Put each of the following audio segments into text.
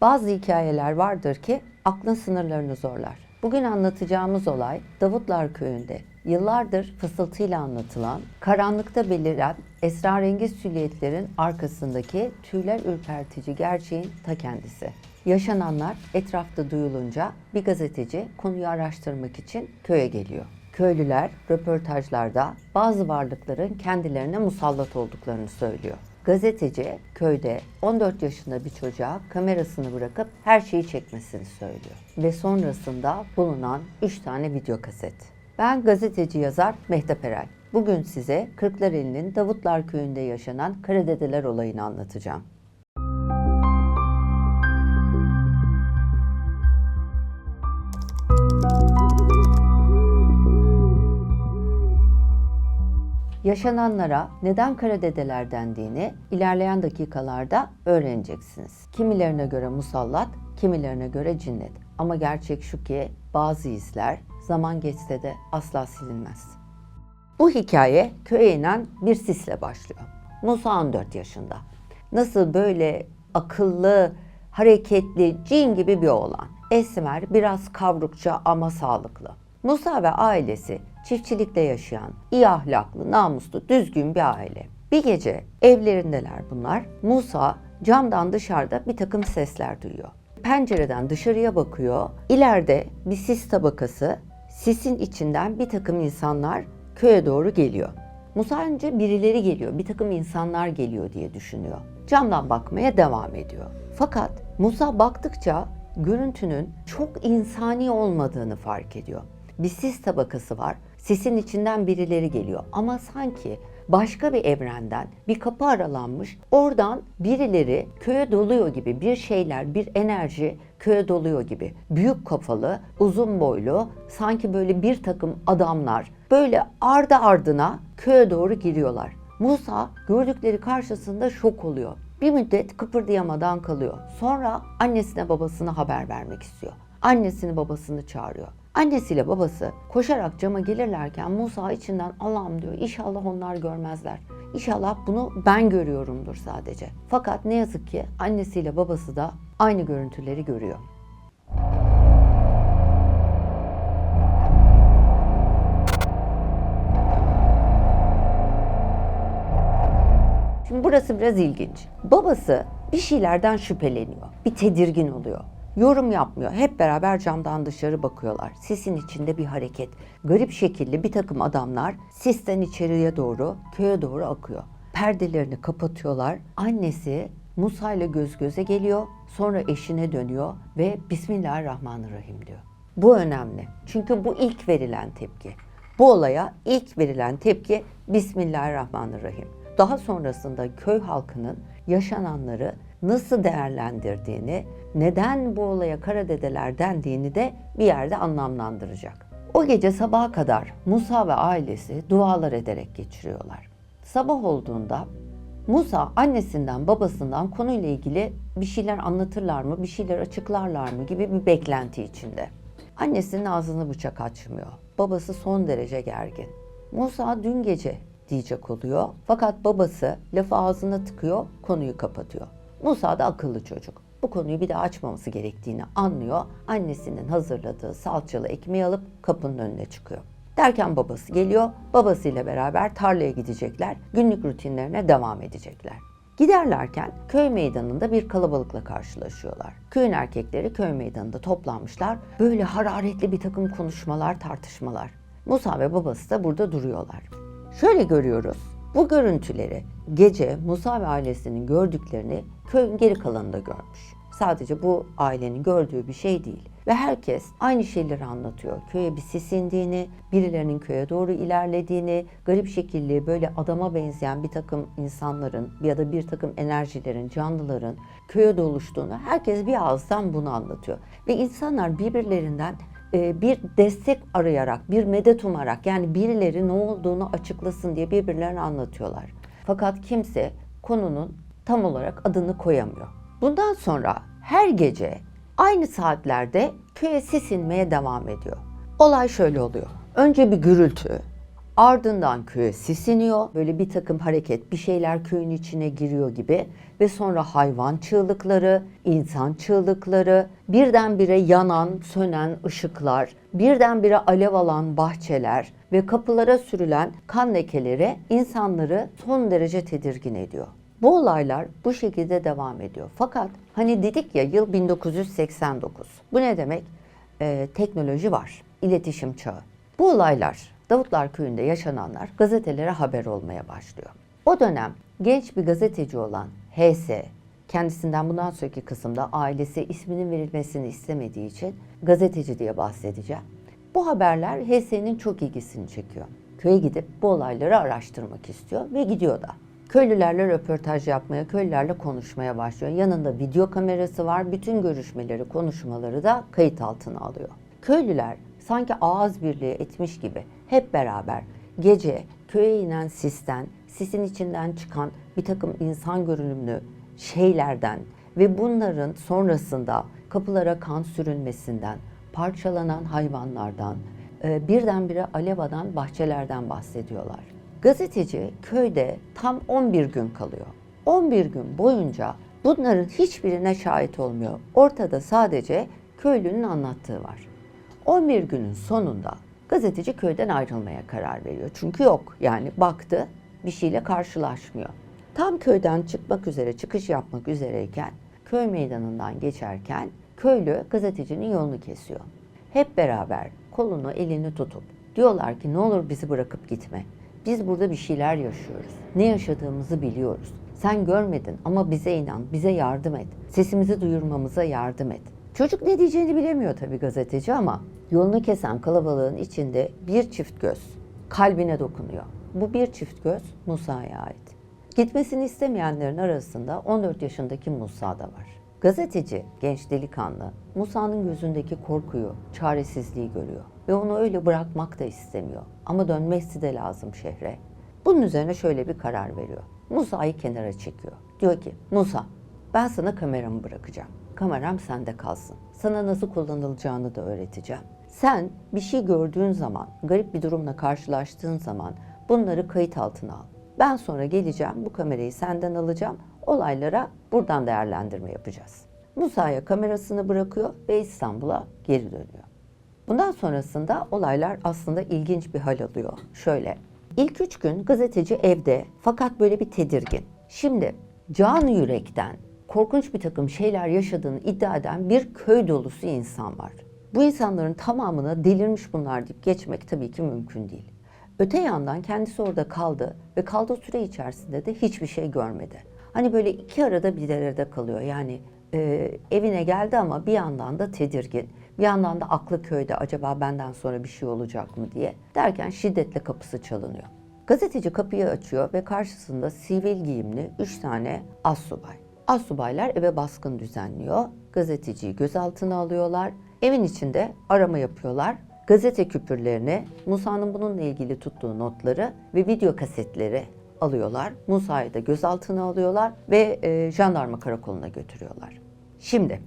Bazı hikayeler vardır ki aklın sınırlarını zorlar. Bugün anlatacağımız olay Davutlar Köyü'nde yıllardır fısıltıyla anlatılan, karanlıkta beliren esrarengiz silüetlerin arkasındaki tüyler ürpertici gerçeğin ta kendisi. Yaşananlar etrafta duyulunca bir gazeteci konuyu araştırmak için köye geliyor. Köylüler röportajlarda bazı varlıkların kendilerine musallat olduklarını söylüyor. Gazeteci köyde 14 yaşında bir çocuğa kamerasını bırakıp her şeyi çekmesini söylüyor. Ve sonrasında bulunan 3 tane video kaset. Ben gazeteci yazar Mehtap Erel. Bugün size Kırklareli'nin Davutlar Köyü'nde yaşanan Karadedeler olayını anlatacağım. Yaşananlara neden karadedeler dendiğini ilerleyen dakikalarda öğreneceksiniz. Kimilerine göre musallat, kimilerine göre cinnet. Ama gerçek şu ki bazı izler zaman geçse de asla silinmez. Bu hikaye köye inen bir sisle başlıyor. Musa 14 yaşında. Nasıl böyle akıllı, hareketli, cin gibi bir oğlan. Esmer, biraz kavrukça ama sağlıklı. Musa ve ailesi çiftçilikte yaşayan, iyi ahlaklı, namuslu, düzgün bir aile. Bir gece evlerindeler bunlar. Musa camdan dışarıda bir takım sesler duyuyor. Pencereden dışarıya bakıyor. İleride bir sis tabakası, sisin içinden bir takım insanlar köye doğru geliyor. Musa önce birileri geliyor, bir takım insanlar geliyor diye düşünüyor. Camdan bakmaya devam ediyor. Fakat Musa baktıkça görüntünün çok insani olmadığını fark ediyor. Bir sis tabakası var. Sisin içinden birileri geliyor ama sanki başka bir evrenden bir kapı aralanmış. Oradan birileri köye doluyor gibi bir şeyler, bir enerji köye doluyor gibi. Büyük kafalı, uzun boylu, sanki böyle bir takım adamlar böyle ardı ardına köye doğru giriyorlar. Musa gördükleri karşısında şok oluyor. Bir müddet kıpırdayamadan kalıyor. Sonra annesine babasına haber vermek istiyor. Annesini babasını çağırıyor. Annesiyle babası koşarak cama gelirlerken Musa içinden Allah'ım diyor inşallah onlar görmezler. İnşallah bunu ben görüyorumdur sadece. Fakat ne yazık ki annesiyle babası da aynı görüntüleri görüyor. Şimdi burası biraz ilginç. Babası bir şeylerden şüpheleniyor. Bir tedirgin oluyor. Yorum yapmıyor. Hep beraber camdan dışarı bakıyorlar. Sisin içinde bir hareket. Garip şekilli bir takım adamlar sisten içeriye doğru, köye doğru akıyor. Perdelerini kapatıyorlar. Annesi Musa ile göz göze geliyor. Sonra eşine dönüyor ve Bismillahirrahmanirrahim diyor. Bu önemli. Çünkü bu ilk verilen tepki. Bu olaya ilk verilen tepki Bismillahirrahmanirrahim. Daha sonrasında köy halkının yaşananları nasıl değerlendirdiğini, neden bu olaya karadedeler dendiğini de bir yerde anlamlandıracak. O gece sabaha kadar Musa ve ailesi dualar ederek geçiriyorlar. Sabah olduğunda Musa annesinden babasından konuyla ilgili bir şeyler anlatırlar mı, bir şeyler açıklarlar mı gibi bir beklenti içinde. Annesinin ağzını bıçak açmıyor. Babası son derece gergin. Musa dün gece diyecek oluyor. Fakat babası lafı ağzına tıkıyor, konuyu kapatıyor. Musa da akıllı çocuk. Bu konuyu bir daha açmaması gerektiğini anlıyor. Annesinin hazırladığı salçalı ekmeği alıp kapının önüne çıkıyor. Derken babası geliyor. Babasıyla beraber tarlaya gidecekler. Günlük rutinlerine devam edecekler. Giderlerken köy meydanında bir kalabalıkla karşılaşıyorlar. Köyün erkekleri köy meydanında toplanmışlar. Böyle hararetli bir takım konuşmalar, tartışmalar. Musa ve babası da burada duruyorlar. Şöyle görüyoruz. Bu görüntüleri gece Musa ailesinin gördüklerini köyün geri kalanında görmüş. Sadece bu ailenin gördüğü bir şey değil. Ve herkes aynı şeyleri anlatıyor. Köye bir sis indiğini, birilerinin köye doğru ilerlediğini, garip şekilli böyle adama benzeyen bir takım insanların ya da bir takım enerjilerin, canlıların köye doluştuğunu herkes bir ağızdan bunu anlatıyor. Ve insanlar birbirlerinden bir destek arayarak, bir medet umarak yani birileri ne olduğunu açıklasın diye birbirlerine anlatıyorlar. Fakat kimse konunun tam olarak adını koyamıyor. Bundan sonra her gece aynı saatlerde köye sis inmeye devam ediyor. Olay şöyle oluyor. Önce bir gürültü, Ardından köye sis iniyor. Böyle bir takım hareket, bir şeyler köyün içine giriyor gibi. Ve sonra hayvan çığlıkları, insan çığlıkları, birdenbire yanan, sönen ışıklar, birdenbire alev alan bahçeler ve kapılara sürülen kan lekeleri insanları son derece tedirgin ediyor. Bu olaylar bu şekilde devam ediyor. Fakat hani dedik ya yıl 1989. Bu ne demek? Ee, teknoloji var, iletişim çağı. Bu olaylar Davutlar Köyü'nde yaşananlar gazetelere haber olmaya başlıyor. O dönem genç bir gazeteci olan HS, kendisinden bundan sonraki kısımda ailesi isminin verilmesini istemediği için gazeteci diye bahsedeceğim. Bu haberler HS'nin çok ilgisini çekiyor. Köye gidip bu olayları araştırmak istiyor ve gidiyor da. Köylülerle röportaj yapmaya, köylülerle konuşmaya başlıyor. Yanında video kamerası var. Bütün görüşmeleri, konuşmaları da kayıt altına alıyor. Köylüler sanki ağız birliği etmiş gibi hep beraber gece köye inen sisten, sisin içinden çıkan bir takım insan görünümlü şeylerden ve bunların sonrasında kapılara kan sürülmesinden, parçalanan hayvanlardan, e, birdenbire alev alan bahçelerden bahsediyorlar. Gazeteci köyde tam 11 gün kalıyor. 11 gün boyunca bunların hiçbirine şahit olmuyor. Ortada sadece köylünün anlattığı var. 11 günün sonunda gazeteci köyden ayrılmaya karar veriyor. Çünkü yok yani baktı bir şeyle karşılaşmıyor. Tam köyden çıkmak üzere, çıkış yapmak üzereyken köy meydanından geçerken köylü gazetecinin yolunu kesiyor. Hep beraber kolunu elini tutup diyorlar ki ne olur bizi bırakıp gitme. Biz burada bir şeyler yaşıyoruz. Ne yaşadığımızı biliyoruz. Sen görmedin ama bize inan, bize yardım et. Sesimizi duyurmamıza yardım et. Çocuk ne diyeceğini bilemiyor tabii gazeteci ama yolunu kesen kalabalığın içinde bir çift göz kalbine dokunuyor. Bu bir çift göz Musa'ya ait. Gitmesini istemeyenlerin arasında 14 yaşındaki Musa da var. Gazeteci, genç delikanlı, Musa'nın gözündeki korkuyu, çaresizliği görüyor. Ve onu öyle bırakmak da istemiyor. Ama dönmesi de lazım şehre. Bunun üzerine şöyle bir karar veriyor. Musa'yı kenara çekiyor. Diyor ki, Musa ben sana kameramı bırakacağım. Kameram sende kalsın. Sana nasıl kullanılacağını da öğreteceğim. Sen bir şey gördüğün zaman, garip bir durumla karşılaştığın zaman bunları kayıt altına al. Ben sonra geleceğim, bu kamerayı senden alacağım. Olaylara buradan değerlendirme yapacağız. Musa'ya kamerasını bırakıyor ve İstanbul'a geri dönüyor. Bundan sonrasında olaylar aslında ilginç bir hal alıyor. Şöyle, ilk üç gün gazeteci evde fakat böyle bir tedirgin. Şimdi can yürekten korkunç bir takım şeyler yaşadığını iddia eden bir köy dolusu insan var. Bu insanların tamamına delirmiş bunlar deyip geçmek tabii ki mümkün değil. Öte yandan kendisi orada kaldı ve kaldığı süre içerisinde de hiçbir şey görmedi. Hani böyle iki arada bir derede kalıyor. Yani e, evine geldi ama bir yandan da tedirgin. Bir yandan da aklı köyde acaba benden sonra bir şey olacak mı diye. Derken şiddetle kapısı çalınıyor. Gazeteci kapıyı açıyor ve karşısında sivil giyimli üç tane assubay. Assubaylar eve baskın düzenliyor. Gazeteciyi gözaltına alıyorlar. Evin içinde arama yapıyorlar. Gazete küpürlerini, Musa'nın bununla ilgili tuttuğu notları ve video kasetleri alıyorlar. Musa'yı da gözaltına alıyorlar ve e, jandarma karakoluna götürüyorlar. Şimdi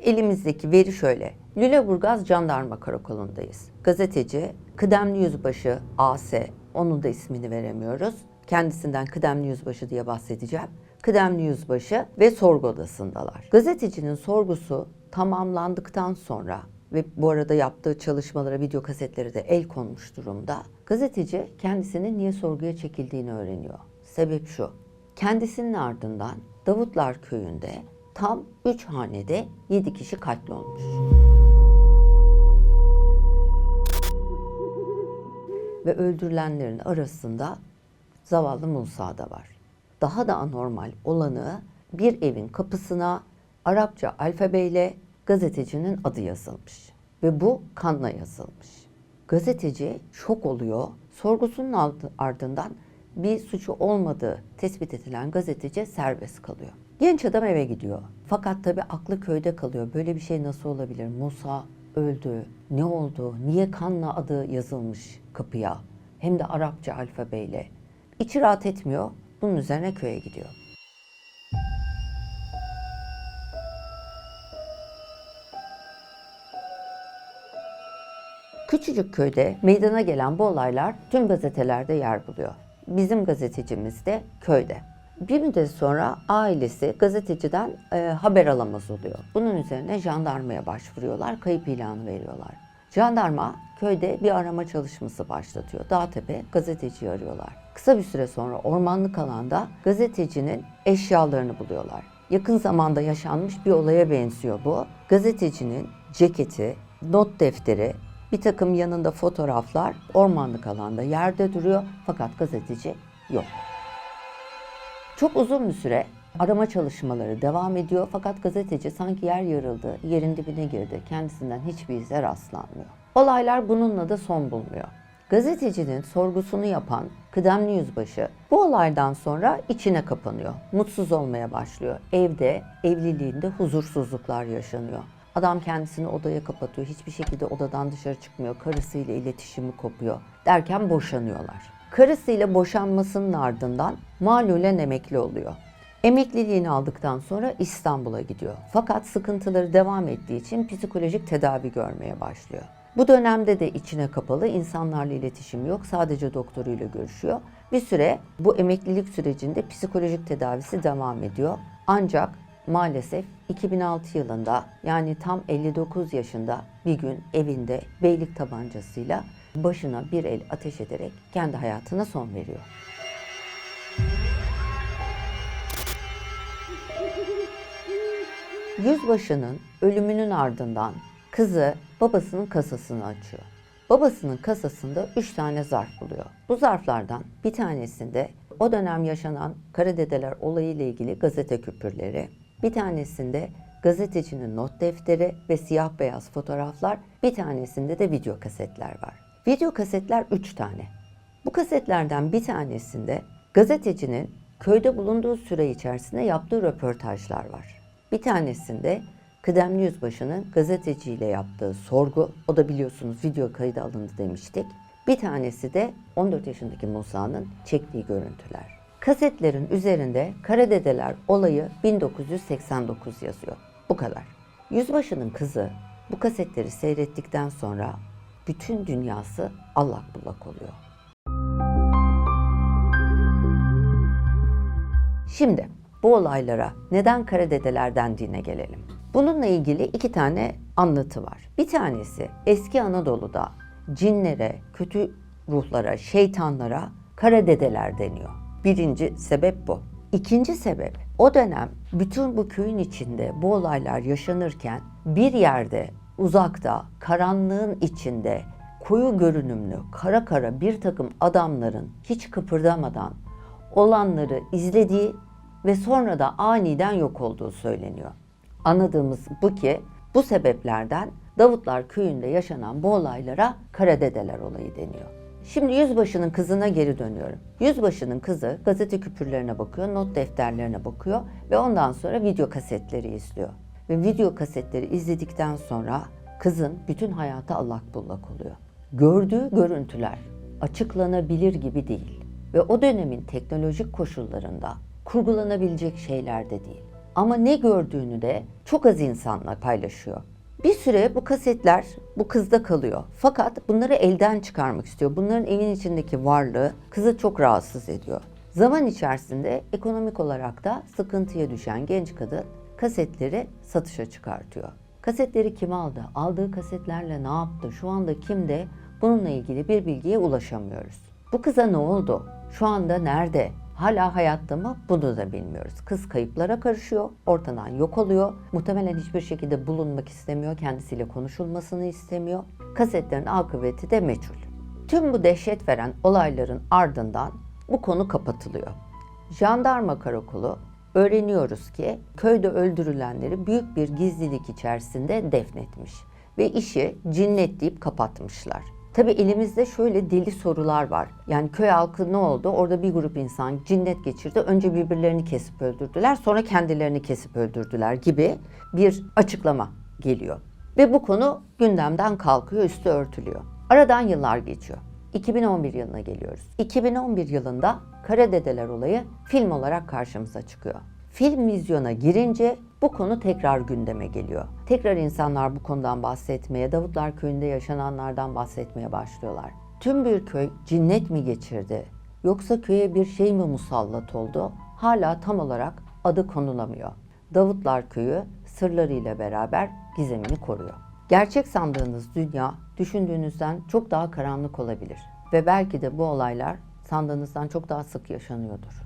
elimizdeki veri şöyle. Lüleburgaz Jandarma Karakolu'ndayız. Gazeteci, kıdemli yüzbaşı AS, onun da ismini veremiyoruz. Kendisinden kıdemli yüzbaşı diye bahsedeceğim. Kıdemli yüzbaşı ve sorgu odasındalar. Gazetecinin sorgusu tamamlandıktan sonra ve bu arada yaptığı çalışmalara, video kasetleri de el konmuş durumda. Gazeteci kendisinin niye sorguya çekildiğini öğreniyor. Sebep şu. Kendisinin ardından Davutlar Köyü'nde tam 3 hanede 7 kişi katlolmuş. Ve öldürülenlerin arasında zavallı Musa da var. Daha da anormal olanı bir evin kapısına Arapça alfabeyle gazetecinin adı yazılmış. Ve bu kanla yazılmış. Gazeteci şok oluyor. Sorgusunun ardından bir suçu olmadığı tespit edilen gazeteci serbest kalıyor. Genç adam eve gidiyor. Fakat tabii aklı köyde kalıyor. Böyle bir şey nasıl olabilir? Musa öldü. Ne oldu? Niye kanla adı yazılmış kapıya? Hem de Arapça alfabeyle. İçi rahat etmiyor. Bunun üzerine köye gidiyor. Küçücük köyde meydana gelen bu olaylar tüm gazetelerde yer buluyor. Bizim gazetecimiz de köyde. Bir müddet sonra ailesi gazeteciden e, haber alamaz oluyor. Bunun üzerine jandarmaya başvuruyorlar, kayıp ilanı veriyorlar. Jandarma köyde bir arama çalışması başlatıyor. Dağtepe gazeteciyi arıyorlar. Kısa bir süre sonra ormanlık alanda gazetecinin eşyalarını buluyorlar. Yakın zamanda yaşanmış bir olaya benziyor bu. Gazetecinin ceketi, not defteri, bir takım yanında fotoğraflar ormanlık alanda yerde duruyor fakat gazeteci yok. Çok uzun bir süre arama çalışmaları devam ediyor fakat gazeteci sanki yer yarıldı, yerin dibine girdi. Kendisinden hiçbir ize rastlanmıyor. Olaylar bununla da son bulmuyor. Gazetecinin sorgusunu yapan kıdemli yüzbaşı bu olaydan sonra içine kapanıyor. Mutsuz olmaya başlıyor. Evde, evliliğinde huzursuzluklar yaşanıyor. Adam kendisini odaya kapatıyor. Hiçbir şekilde odadan dışarı çıkmıyor. Karısıyla iletişimi kopuyor. Derken boşanıyorlar. Karısıyla boşanmasının ardından malulen emekli oluyor. Emekliliğini aldıktan sonra İstanbul'a gidiyor. Fakat sıkıntıları devam ettiği için psikolojik tedavi görmeye başlıyor. Bu dönemde de içine kapalı, insanlarla iletişim yok. Sadece doktoruyla görüşüyor. Bir süre bu emeklilik sürecinde psikolojik tedavisi devam ediyor. Ancak maalesef 2006 yılında yani tam 59 yaşında bir gün evinde beylik tabancasıyla başına bir el ateş ederek kendi hayatına son veriyor. Yüzbaşının ölümünün ardından kızı babasının kasasını açıyor. Babasının kasasında üç tane zarf buluyor. Bu zarflardan bir tanesinde o dönem yaşanan Karadedeler olayı ile ilgili gazete küpürleri, bir tanesinde gazetecinin not defteri ve siyah beyaz fotoğraflar, bir tanesinde de video kasetler var. Video kasetler üç tane. Bu kasetlerden bir tanesinde gazetecinin köyde bulunduğu süre içerisinde yaptığı röportajlar var. Bir tanesinde kıdemli yüzbaşının gazeteciyle yaptığı sorgu, o da biliyorsunuz video kaydı alındı demiştik. Bir tanesi de 14 yaşındaki Musa'nın çektiği görüntüler. Kasetlerin üzerinde Karadedeler olayı 1989 yazıyor. Bu kadar. Yüzbaşının kızı bu kasetleri seyrettikten sonra bütün dünyası allak bullak oluyor. Şimdi bu olaylara neden Karadedeler dendiğine gelelim. Bununla ilgili iki tane anlatı var. Bir tanesi eski Anadolu'da cinlere, kötü ruhlara, şeytanlara Karadedeler deniyor. Birinci sebep bu. İkinci sebep o dönem bütün bu köyün içinde bu olaylar yaşanırken bir yerde uzakta karanlığın içinde koyu görünümlü kara kara bir takım adamların hiç kıpırdamadan olanları izlediği ve sonra da aniden yok olduğu söyleniyor. Anladığımız bu ki bu sebeplerden Davutlar köyünde yaşanan bu olaylara Karadedeler olayı deniyor. Şimdi yüzbaşının kızına geri dönüyorum. Yüzbaşının kızı gazete küpürlerine bakıyor, not defterlerine bakıyor ve ondan sonra video kasetleri izliyor. Ve video kasetleri izledikten sonra kızın bütün hayatı allak bullak oluyor. Gördüğü görüntüler açıklanabilir gibi değil ve o dönemin teknolojik koşullarında kurgulanabilecek şeyler de değil. Ama ne gördüğünü de çok az insanla paylaşıyor. Bir süre bu kasetler bu kızda kalıyor. Fakat bunları elden çıkarmak istiyor. Bunların evin içindeki varlığı kızı çok rahatsız ediyor. Zaman içerisinde ekonomik olarak da sıkıntıya düşen genç kadın kasetleri satışa çıkartıyor. Kasetleri kim aldı? Aldığı kasetlerle ne yaptı? Şu anda kimde? Bununla ilgili bir bilgiye ulaşamıyoruz. Bu kıza ne oldu? Şu anda nerede? Hala hayatta mı? Bunu da bilmiyoruz. Kız kayıplara karışıyor, ortadan yok oluyor. Muhtemelen hiçbir şekilde bulunmak istemiyor, kendisiyle konuşulmasını istemiyor. Kasetlerin akıbeti de meçhul. Tüm bu dehşet veren olayların ardından bu konu kapatılıyor. Jandarma karakolu öğreniyoruz ki köyde öldürülenleri büyük bir gizlilik içerisinde defnetmiş ve işi cinnet deyip kapatmışlar. Tabi elimizde şöyle deli sorular var. Yani köy halkı ne oldu? Orada bir grup insan cinnet geçirdi. Önce birbirlerini kesip öldürdüler, sonra kendilerini kesip öldürdüler gibi bir açıklama geliyor. Ve bu konu gündemden kalkıyor, üstü örtülüyor. Aradan yıllar geçiyor. 2011 yılına geliyoruz. 2011 yılında Karadedeler olayı film olarak karşımıza çıkıyor. Film vizyona girince bu konu tekrar gündeme geliyor. Tekrar insanlar bu konudan bahsetmeye, Davutlar Köyü'nde yaşananlardan bahsetmeye başlıyorlar. Tüm bir köy cinnet mi geçirdi? Yoksa köye bir şey mi musallat oldu? Hala tam olarak adı konulamıyor. Davutlar Köyü sırlarıyla beraber gizemini koruyor. Gerçek sandığınız dünya düşündüğünüzden çok daha karanlık olabilir ve belki de bu olaylar sandığınızdan çok daha sık yaşanıyordur.